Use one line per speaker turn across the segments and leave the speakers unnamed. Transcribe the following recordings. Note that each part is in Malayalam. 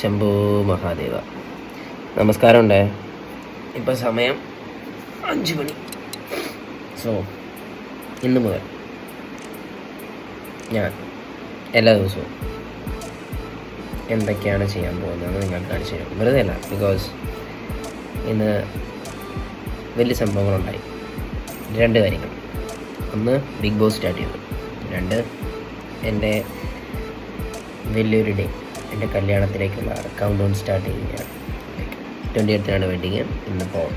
ശംഭോ മഹാദേവ. നമസ്കാരം ഉണ്ടേ ഇപ്പം സമയം അഞ്ച് മണി. സോ ഇന്ന് മുതൽ ഞാൻ എല്ലാ ദിവസവും എന്തൊക്കെയാണ് ചെയ്യാൻ പോകുന്നതെന്ന് നിങ്ങൾ കാണിച്ചു തരും. വെറുതെ അല്ല ബിക്കോസ് ഇന്ന് വലിയ സംഭവങ്ങളുണ്ടായി. രണ്ട് കാര്യങ്ങൾ. ഒന്ന് ബിഗ് ബോസ് സ്റ്റാർട്ട് ചെയ്തു. രണ്ട് എന്റെ വലിയൊരു ഡേ. എന്റെ കല്യാണത്തിലേക്കുള്ള കൗണ്ട് ഡൗൺ സ്റ്റാർട്ട് ചെയ്യുകയാണ്. ട്വന്റി എയ്ത്തിനാണ് വെഡിങ് ഇന്നിപ്പോൾ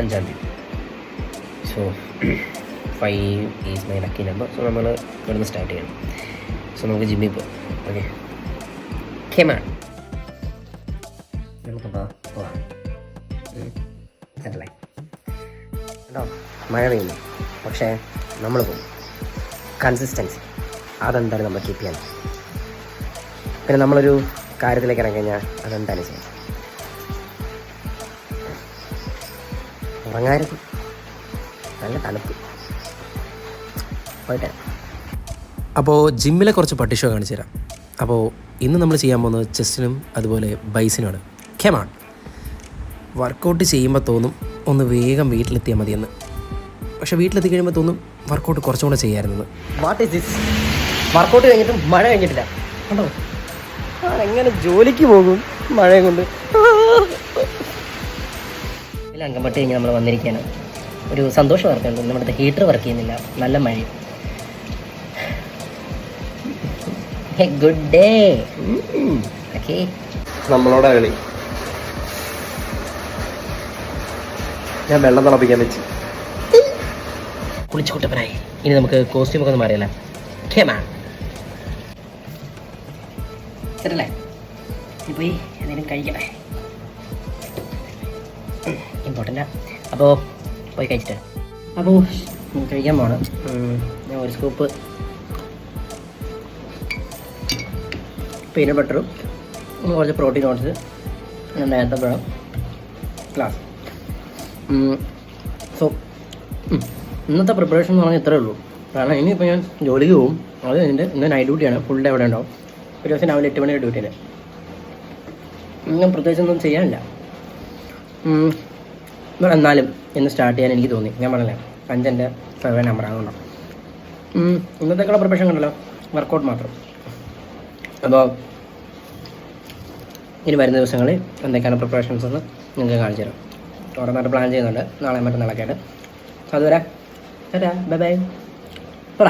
അഞ്ചാം തീയതി. So five is my lucky number so നമ്മൾ ഇവിടുന്ന് സ്റ്റാർട്ട് ചെയ്യണം. സോ നമുക്ക് ജിമ്മിൽ പോകാം ഓക്കെ ഖേമാണ് നമുക്കപ്പോൾ പോവാം. അല്ലേ കേട്ടോ മഴ പെയ്യുന്നു. പക്ഷേ നമ്മൾ പോകും കൺസിസ്റ്റൻസി അതെന്തായാലും നമ്മൾ കീപ്പ് ചെയ്യണം. പിന്നെ നമ്മളൊരു കാര്യത്തിലേക്ക് ഇറങ്ങി കഴിഞ്ഞാൽ അതെന്തായാലും ചെയ്യണം ഉറങ്ങായിരുന്നു. നല്ല തണുപ്പ്. പോയിട്ടെ.
അപ്പോൾ ജിമ്മിലെ കുറച്ച് പട്ടിഷോ കാണിച്ചു തരാം. അപ്പോൾ ഇന്ന് നമ്മൾ ചെയ്യാൻ പോകുന്നത് ചെസ്റ്റിനും അതുപോലെ ബൈസിനുമാണ്. ഖേമാണ് വർക്കൗട്ട് ചെയ്യുമ്പോൾ തോന്നും ഒന്ന് വേഗം വീട്ടിലെത്തിയാൽ മതിയെന്ന്. പക്ഷേ വീട്ടിലെത്തി കഴിയുമ്പോൾ തോന്നും വർക്കൗട്ട് കുറച്ചും കൂടെ ചെയ്യാമായിരുന്നു
വാട്ട് ഈസ് ദിസ് വർക്കൗട്ട് കഴിഞ്ഞിട്ടും മഴ കഴിഞ്ഞിട്ടില്ല. കണ്ടോ? എങ്ങനെ ജോലിക്ക് പോകും മഴയും കൊണ്ട്? എല്ലാം അങ്കമ്പട്ടി കഴിഞ്ഞ് നമ്മൾ വന്നിരിക്കുകയാണ്. ഒരു സന്തോഷ വർക്കുണ്ട് നമ്മുടെ ഹീറ്റർ വർക്ക് ചെയ്യുന്നില്ല. നല്ല മഴയും ഗുഡ് ഡേ ഓക്കെ
നമ്മളോടെ കളി ഞാൻ വെള്ളം തിളപ്പിക്കാൻ വെച്ച്.
കുളിച്ചു കുട്ടപ്പനായി. ഇനി നമുക്ക് കോസ്റ്റ്യൂമൊക്കെ ഒന്ന് അറിയില്ല ഓക്കെ ശരിയല്ലേ ഇനി പോയി എന്തെങ്കിലും കഴിക്കട്ടെ. ഇമ്പോർട്ടന്റ് അപ്പോൾ പോയി കഴിച്ചിട്ട് അപ്പോൾ കഴിക്കാൻ പോകണം ഞാൻ ഒരു സ്കൂപ്പ് പീനട്ട് ബട്ടറും കുറച്ച് പ്രോട്ടീൻ ഓട്സ് നേരത്തെ പഴം ക്ലാസ് സോ ഇന്നത്തെ പ്രിപ്പറേഷൻ എന്ന് പറഞ്ഞാൽ ഇത്രേ ഉള്ളൂ. കാരണം ഇനിയിപ്പോൾ ഞാൻ ജോലിക്ക് പോകും. അത് കഴിഞ്ഞിട്ട് ഇന്ന് നൈറ്റ് ഡ്യൂട്ടിയാണ് ഫുൾ ഡേ അവിടെ ഉണ്ടാവും. ഒരു ദിവസം രാവിലെ എട്ട് മണിയുടെ ഡ്യൂട്ടിയിൽ ഞാൻ പ്രത്യേകിച്ചൊന്നും ചെയ്യാനില്ല. എന്നാലും ഇന്ന് സ്റ്റാർട്ട് ചെയ്യാൻ എനിക്ക് തോന്നി. ഞാൻ പറഞ്ഞില്ല അഞ്ചന്റെ സർവേ നമ്പർ ആണല്ലോ ഇന്നത്തേക്കുള്ള പ്രിപ്പറേഷൻ കണ്ടല്ലോ വർക്കൗട്ട് മാത്രം. അപ്പോൾ ഇനി വരുന്ന ദിവസങ്ങളിൽ എന്തൊക്കെയാണ് പ്രിപ്പറേഷൻസ് എന്ന് നിങ്ങൾക്ക് കാണിച്ചു തരാം. ഓരോന്നായിട്ട് പ്ലാൻ ചെയ്യുന്നുണ്ട്. നാളെ മറ്റന്നാളൊക്കെ ആയിട്ട് അതുവരെ ബൈ ബൈ. പറ